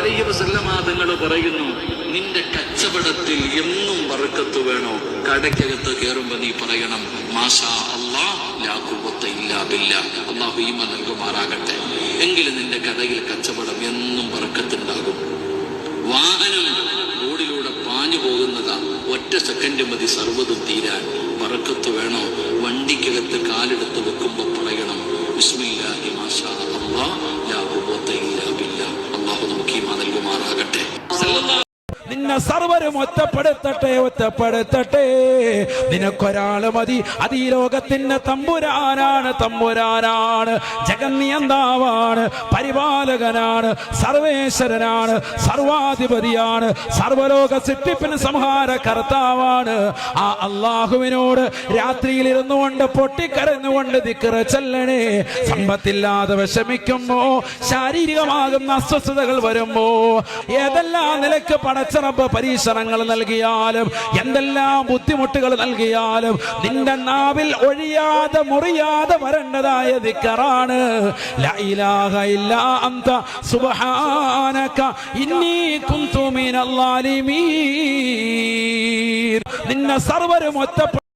അലൈഹി വസല്ലമ തങ്ങൾ പറയുന്നു നിന്റെ കച്ചവടത്തിൽ എന്നും വറുക്കത്ത് വേണോ? കടയ്ക്കകത്ത് കയറുമ്പോ നീ പറയണം മാഷാ അല്ലാ ലാ ഇല്ലാതില്ല ഇല്ലാ ബില്ലാ. അല്ലാഹു ഈമ നൽകുമാറാകട്ടെ. എങ്കിലും നിന്റെ കടയിൽ കച്ചവടം എന്നും വറുക്കത്തുണ്ടാകും. വാഹനം റോഡിലൂടെ പാഞ്ഞു പോകുന്നതാ. ഒറ്റ സെക്കൻഡ് മതി സർവതും തീരാൻ. വറക്കത്ത് വേണോ? വണ്ടിക്കകത്ത് കാലെടുത്ത് വെക്കുമ്പോ നിന്നെ സർവരും ഒറ്റപ്പെടുത്തട്ടെ ഒറ്റപ്പെടുത്തട്ടെ. നിനക്കൊരാൾ മതി അത് ഈ ലോകത്തിന്റെ തമ്പുരാനാണ് തമ്പുരാനാണ്. ജഗന്നിയന്താവാണ് പരിപാലകനാണ് സർവേശ്വരനാണ് സർവാധിപതിയാണ് സർവലോക സിട്ടിപ്പിന് സംഹാര കർത്താവാണ് ആ അള്ളാഹുവിനോട് രാത്രിയിൽ ഇരുന്നു കൊണ്ട് പൊട്ടിക്കരഞ്ഞുകൊണ്ട് ദിക്കറ ചെല്ലണേ. സമ്പത്തില്ലാതെ വിഷമിക്കുമ്പോ ശാരീരികമാകുന്ന അസ്വസ്ഥതകൾ വരുമ്പോ ഏതെല്ലാം നിലയ്ക്ക് പടച്ചറപ്പ് പരീക്ഷണങ്ങൾ നൽകിയാലും എന്തെല്ലാം ബുദ്ധിമുട്ടുകൾ നൽകിയാലും നിന്റെ നാവിൽ ഒഴിയാതെ മുറിയാതെ വരേണ്ടതായ ദിക്കറാണ്. നിന്നെ സർവരും ഒറ്റ